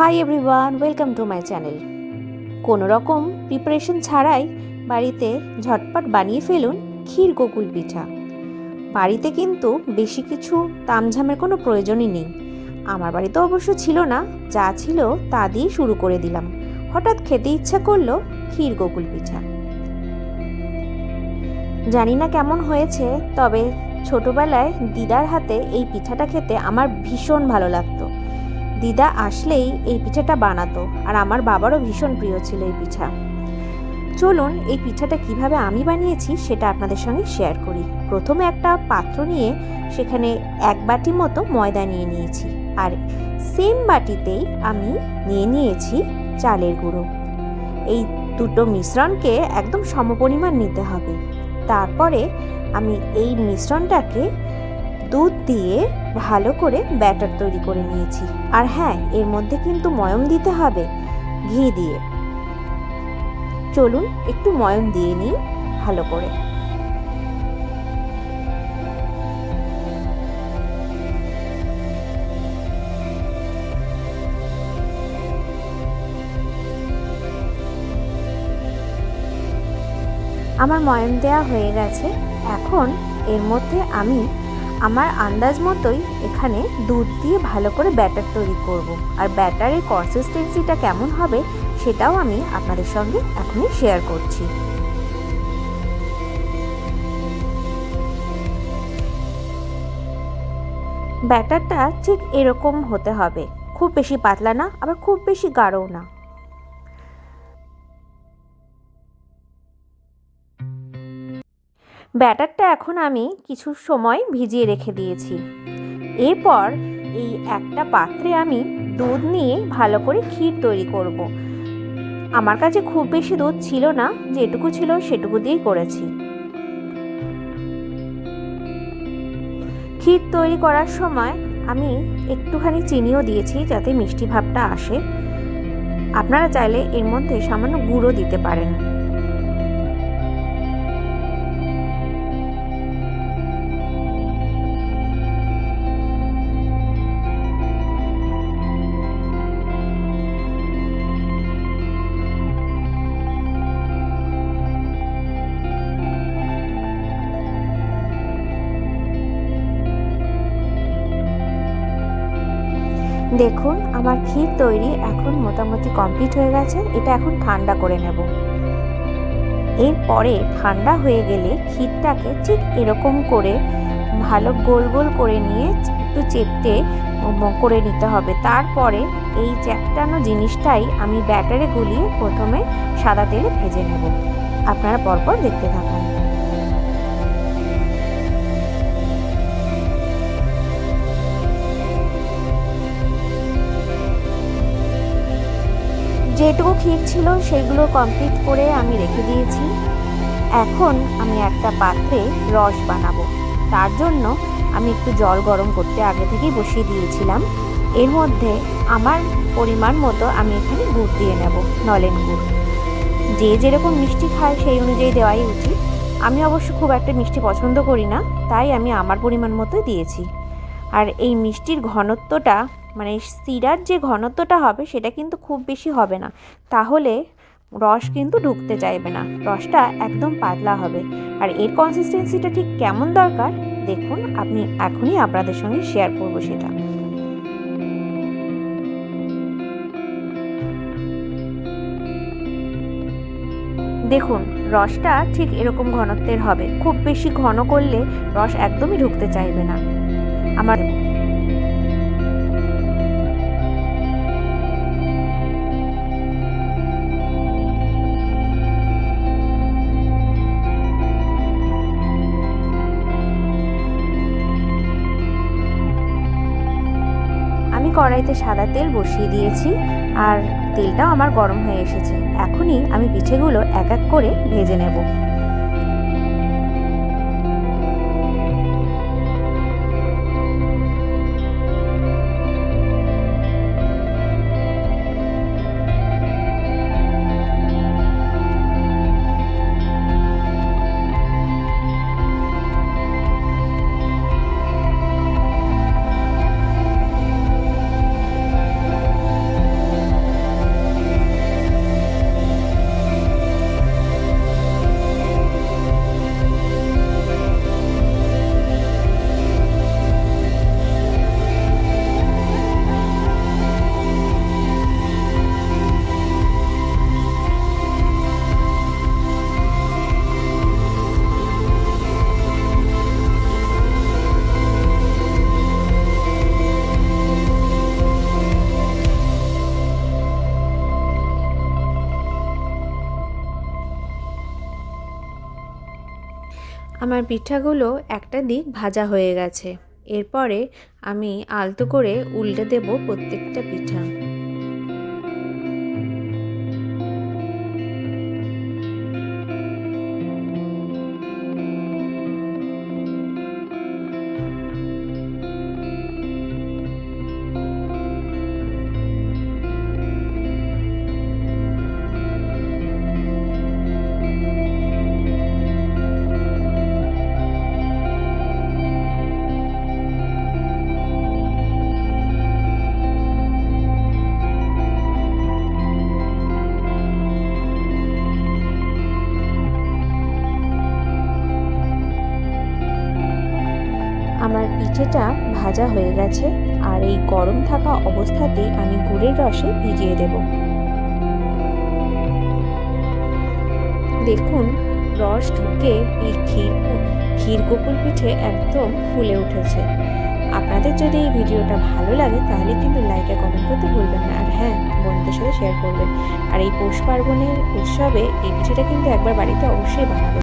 Hi everyone welcome to my channel কোনো রকম preparation ছাড়াই বাড়িতে ঝটপট বানিয়ে ফেলুন ক্ষীর গোকুল পিঠা। বাড়িতে কিন্তু বেশি কিছু তামঝামের কোনো প্রয়োজনই নেই। আমার বাড়িতে অবশ্য ছিল না, যা ছিল তা দিয়ে শুরু করে দিলাম। হঠাৎ খেতে ইচ্ছা করল ক্ষীর গোকুল পিঠা। জানি না কেমন হয়েছে, তবে ছোটবেলায় দিদার হাতে এই পিঠাটা খেতে আমার ভীষণ ভালো লাগতো। দিদা আসলেই এই পিঠাটা বানাতো, আর আমার বাবারও ভীষণ প্রিয় ছিল এই পিঠা। চলুন, এই পিঠাটা কীভাবে আমি বানিয়েছি সেটা আপনাদের সঙ্গে শেয়ার করি। প্রথমে একটা পাত্র নিয়ে সেখানে এক বাটি মতো ময়দা নিয়ে নিয়েছি, আর সেম বাটিতেই আমি নিয়ে নিয়েছি চালের গুঁড়ো। এই দুটো মিশ্রণকে একদম সমপরিমাণ নিতে হবে। তারপরে আমি এই মিশ্রণটাকে দুধ দিয়ে ভালো করে ব্যাটার তৈরি করে নিয়েছি। আর হ্যাঁ এর মধ্যে কিন্তু ময়ম দিতে হবে, ঘি দিয়ে। চলুন একটু ময়ম দিয়ে নিই ভালো করে। আমার ময়ম দেওয়া হয়ে গেছে। এখন এর মধ্যে আমি আমার আন্দাজ মতোই এখানে দুধ দিয়ে ভালো করে ব্যাটার তৈরি করব। আর ব্যাটারের কনসিস্টেন্সিটা কেমন হবে সেটাও আমি আপনাদের সঙ্গে এখনই শেয়ার করছি। ব্যাটারটা ঠিক এরকম হতে হবে। খুব বেশি পাতলা না, আবার খুব বেশি গাঢ়ও না। ব্যাটারটা এখন আমি কিছু সময় ভিজিয়ে রেখে দিয়েছি। এরপর এই একটা পাত্রে আমি দুধ নিয়ে ভালো করে ক্ষীর তৈরি করব। আমার কাছে খুব বেশি দুধ ছিল না, যেটুকু ছিল সেটুকু দিয়েই করেছি। ক্ষীর তৈরি করার সময় আমি একটুখানি চিনিও দিয়েছি যাতে মিষ্টি ভাবটা আসে। আপনারা চাইলে এর মধ্যে সামান্য গুঁড়ো দিতে পারেন। দেখুন, আমার ক্ষীর তৈরি এখন মোটামুটি কমপ্লিট হয়ে গেছে, এটা এখন ঠান্ডা করে নেব। এরপরে ঠান্ডা হয়ে গেলে ক্ষীরটাকে ঠিক এরকম করে ভালো গোল গোল করে নিয়ে একটু চেপটে করে নিতে হবে। তারপরে এই চ্যাপটানো জিনিসটাই আমি ব্যাটারে গুলিয়ে প্রথমে সাদা তেলে ভেজে নেব। আপনারা পরপর দেখতে থাকুন। যেটুকু ক্ষীর ছিল সেগুলো কমপ্লিট করে আমি রেখে দিয়েছি। এখন আমি একটা পাত্রে রস বানাবো। তার জন্য আমি একটু জল গরম করতে আগে থেকেই বসিয়ে দিয়েছিলাম। এর মধ্যে আমার পরিমাণ মতো আমি এখানে গুড় দিয়ে নেব, নলেন গুড়। যে যেরকম মিষ্টি খায় সেই অনুযায়ী দেওয়াই উচিত। আমি অবশ্য খুব একটা মিষ্টি পছন্দ করি না, তাই আমি আমার পরিমাণ মতো দিয়েছি। আর এই মিষ্টির ঘনত্বটা মানে সিরার যে ঘনত্বটা হবে সেটা কিন্তু খুব বেশি হবে না। তাহলে রস কিন্তু ঢুকতে চাইবে না। রসটা একদম পাতলা হবে। আর এর কনসিস্টেন্সিটা ঠিক কেমন দরকার? দেখুন, আপনি এখনই আপনাদের সঙ্গে শেয়ার করব সেটা। দেখুন, রসটা ঠিক এরকম ঘনত্বের হবে। খুব বেশি ঘন করলে রস একদমই ঢুকতে চাইবে না। আমার আমি কড়াইতে সাদা তেল বসিয়ে দিয়েছি আর তেলটাও আমার গরম হয়ে এসেছে। এখনই আমি পিঠেগুলো এক এক করে ভেজে নেব। আমার পিঠাগুলো একটা দিক ভাজা হয়ে গেছে। এরপরে আমি আলতো করে উল্টে দেব প্রত্যেকটা পিঠা। পিঠেটা ভাজা হয়ে গেছে, আর এই গরম থাকা অবস্থাতেই আমি গুড়ের রসে ভিজিয়ে দেব। দেখুন, রস ঢুকে এই ক্ষীর ক্ষীর গোকুল পিঠে একদম ফুলে উঠেছে। আপনাদের যদি এই ভিডিওটা ভালো লাগে, তাহলে কিন্তু লাইক কমেন্ট করতে ভুলবেন না। আর হ্যাঁ বন্ধুদের সাথে শেয়ার করবেন। আর এই পৌষ পার্বণের উৎসবে এই পিঠেটা কিন্তু একবার বাড়িতে অবশ্যই বানাবেন।